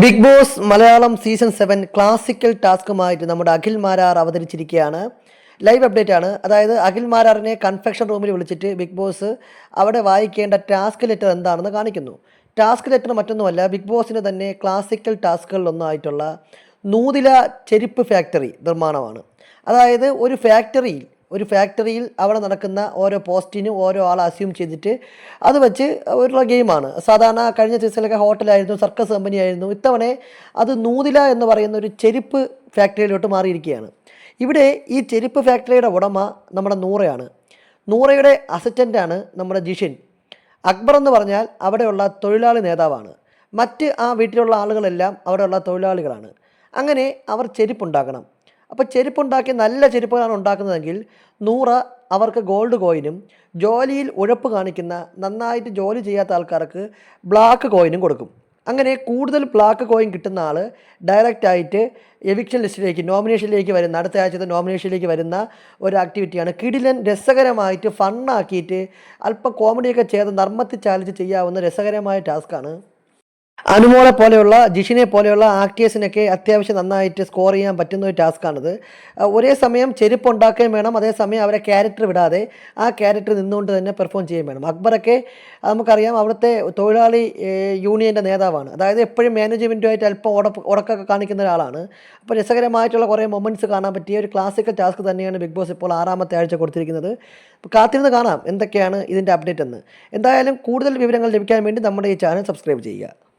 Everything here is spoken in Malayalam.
Bigg Boss Malayalam season seven classical ടാസ്കുമായിട്ട് നമ്മുടെ അഖിൽ മാരാർ അവതരിച്ചിരിക്കുകയാണ്. ലൈവ് അപ്ഡേറ്റ് ആണ്. അതായത് അഖിൽ മാരാറിനെ കൺഫെക്ഷൻ റൂമിൽ വിളിച്ചിട്ട് ബിഗ് ബോസ് അവിടെ വായിക്കേണ്ട ടാസ്ക് ലെറ്റർ എന്താണെന്ന് കാണിക്കുന്നു. ടാസ്ക് ലെറ്റർ മറ്റൊന്നുമല്ല ബിഗ് ബോസിന് തന്നെ ക്ലാസിക്കൽ ടാസ്കുകളിലൊന്നായിട്ടുള്ള നൂതില ചെരുപ്പ് ഫാക്ടറി നിർമ്മാണമാണ്. അതായത് ഒരു ഫാക്ടറിയിൽ ഒരു ഫാക്ടറിയിൽ അവിടെ നടക്കുന്ന ഓരോ പോസ്റ്റിനും ഓരോ ആൾ അസ്യൂം ചെയ്തിട്ട് അത് വെച്ച് ഒരു ഗെയിമാണ്. സാധാരണ കഴിഞ്ഞ സീസണിലൊക്കെ ഹോട്ടലായിരുന്നു സർക്കസ് കമ്പനിയായിരുന്നു ഇത്തവണ അത് നൂതില എന്ന് പറയുന്ന ഒരു ചെരുപ്പ് ഫാക്ടറിയിലോട്ട് മാറിയിരിക്കുകയാണ്. ഇവിടെ ഈ ചെരുപ്പ് ഫാക്ടറിയുടെ ഉടമ നമ്മുടെ നൂറയാണ്. നൂറയുടെ അസിസ്റ്റന്റാണ് നമ്മുടെ ജിഷിൻ. അക്ബർ എന്ന് പറഞ്ഞാൽ അവിടെയുള്ള തൊഴിലാളി നേതാവാണ്. മറ്റ് ആ വീട്ടിലുള്ള ആളുകളെല്ലാം അവിടെയുള്ള തൊഴിലാളികളാണ്. അങ്ങനെ അവർ ചെരുപ്പുണ്ടാക്കണം അപ്പോൾ ചെരുപ്പുണ്ടാക്കി നല്ല ചെരുപ്പുകളാണ് ഉണ്ടാക്കുന്നതെങ്കിൽ നൂറ് അവർക്ക് ഗോൾഡ് കോയിനും ജോലിയിൽ ഉഴപ്പ് കാണിക്കുന്ന നന്നായിട്ട് ജോലി ചെയ്യാത്ത ആൾക്കാർക്ക് ബ്ലാക്ക് കോയിനും കൊടുക്കും. അങ്ങനെ കൂടുതൽ ബ്ലാക്ക് കോയിൻ കിട്ടുന്ന ആൾ ഡയറക്റ്റായിട്ട് എവിക്ഷൻ ലിസ്റ്റിലേക്ക് നോമിനേഷനിലേക്ക് വരുന്ന അടുത്ത ആഴ്ചത്തെ നോമിനേഷനിലേക്ക് വരുന്ന ഒരു ആക്ടിവിറ്റിയാണ് കിടിലൻ രസകരമായിട്ട് ഫണ്ണാക്കിയിട്ട് അല്പം കോമഡിയൊക്കെ ചെയ്ത് നർമ്മത്തിൽ ചാലിച്ച് ചെയ്യാവുന്ന രസകരമായ ടാസ്ക്കാണ് അനുമോളെ പോലെയുള്ള ജിഷിനെ പോലെയുള്ള ആക്ടേഴ്സിനൊക്കെ അത്യാവശ്യം നന്നായിട്ട് സ്കോർ ചെയ്യാൻ പറ്റുന്ന ഒരു ടാസ്ക്കാണിത്. ഒരേ സമയം ചെരുപ്പ് ഉണ്ടാക്കുകയും വേണം അതേസമയം അവരെ ക്യാരക്ടർ വിടാതെ ആ ക്യാരക്ടർ നിന്നുകൊണ്ട് തന്നെ പെർഫോം ചെയ്യുകയും വേണം. അക്ബറൊക്കെ നമുക്കറിയാം അവിടുത്തെ തൊഴിലാളി യൂണിയന്റെ നേതാവാണ്. അതായത് എപ്പോഴും മാനേജ്മെന്റുമായിട്ട് അല്പം ഉടപ്പ് ഉടക്കൊക്കെ കാണിക്കുന്ന ഒരാളാണ്. അപ്പോൾ രസകരമായിട്ടുള്ള കുറേ മൊമെന്റ്സ് കാണാൻ പറ്റിയ ഒരു ക്ലാസിക്കൽ ടാസ്ക് തന്നെയാണ് ബിഗ് ബോസ് ഇപ്പോൾ ആറാമത്തെ ആഴ്ച കൊടുത്തിരിക്കുന്നത്. കാത്തിരുന്ന് കാണാം എന്തൊക്കെയാണ് ഇതിന്റെ അപ്ഡേറ്റ് എന്ന്. എന്തായാലും കൂടുതൽ വിവരങ്ങൾ ലഭിക്കാൻ വേണ്ടി നമ്മുടെ ഈ ചാനൽ സബ്സ്ക്രൈബ് ചെയ്യുക.